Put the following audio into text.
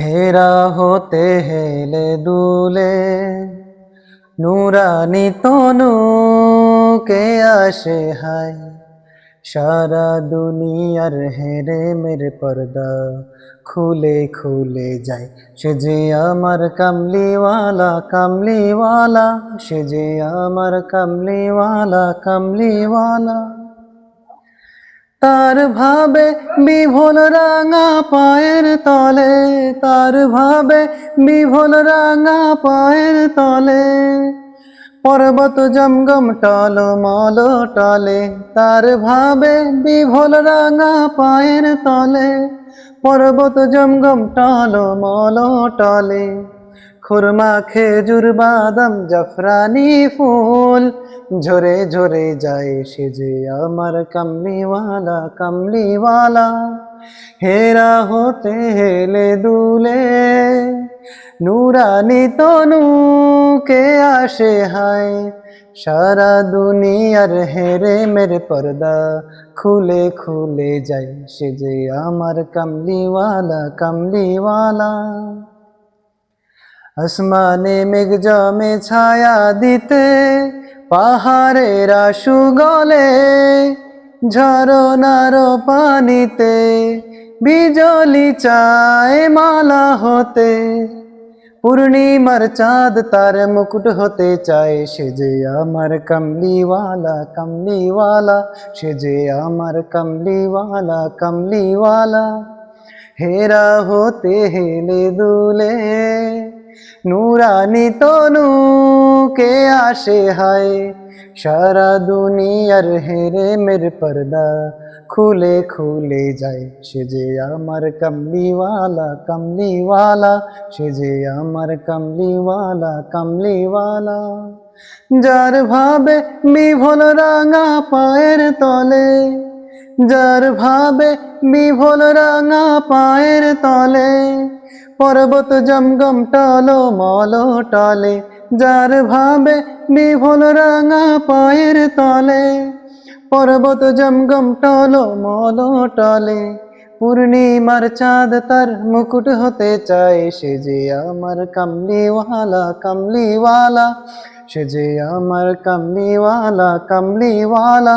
হেরা হতে হেলে দুলে, নুরানি তনু কে আসে হায়? সারা দুনিয়ার হেরে মেরে পর্দা খুলে খুলে যায়। সে যে আমার কামলিওয়ালা কামলিওয়ালা, সে যে আমার কামলিওয়ালা কামলিওয়ালা। তার ভাবে বিভোল রাঙা পায়ের তলে, তার ভাবে বিভোল রাঙা পায়ের তলে। পর্বত জমগম টল মল টলে, তার ভাবে বিভোল রাঙা পায়ের তলে। পর্বত জমগম টল মল টলে। খুরমা, খেজুর, বাদাম, জাফরানি ফুল। ঝরে ঝরে যায় সে যে আমার কামলিওয়ালা কামলিওয়ালা। হেরা হতে হেলে দুলে, নুরানি তনু কে আসে হায়। সারা দুনিয়ার হেরে মেরে পর্দা খুলে খুলে যায় সে যে আমার কামলিওয়ালা কামলিওয়ালা। আসমানে মেঘ জমে ছায়া দিতে, পাহাড়ের আশু গলে ঝরনার পানিতে, বিজলি চায় মালা হতে। পূর্ণিমার চাঁদ তার মুকুট হতে চায়, সে যে আমার কমলিওয়ালা কমলিওয়ালা, সে যে আমার কমলিওয়ালা কমলিওয়ালা। হেরা হতে হেলে দুলে, নুরানি তনু কে আসে হায়? সারা দুনিয়ার হেরে মের পর্দা খুলে খুলে যায়। সে যে আমার কমলিওয়ালা কমলিওয়ালা, সে যে আমার কমলিওয়ালা কমলিওয়ালা। যার ভাবে বিভোল রাঙা পায়ের তলে যার ভাবে বিভোল রাঙা পায়ের তলে, পর্বত জমগম টলো, মল টলে, যার ভাবে বিভোল রাঙা পায়ের তলে, পর্বত জমগম টলো, মল টলে, পূর্ণিমার চাঁদ তার মুকুট হতে চায়, সে যে আমার কামলিওয়ালা কামলিওয়ালা, সে যে আমার কামলিওয়ালা কামলিওয়ালা।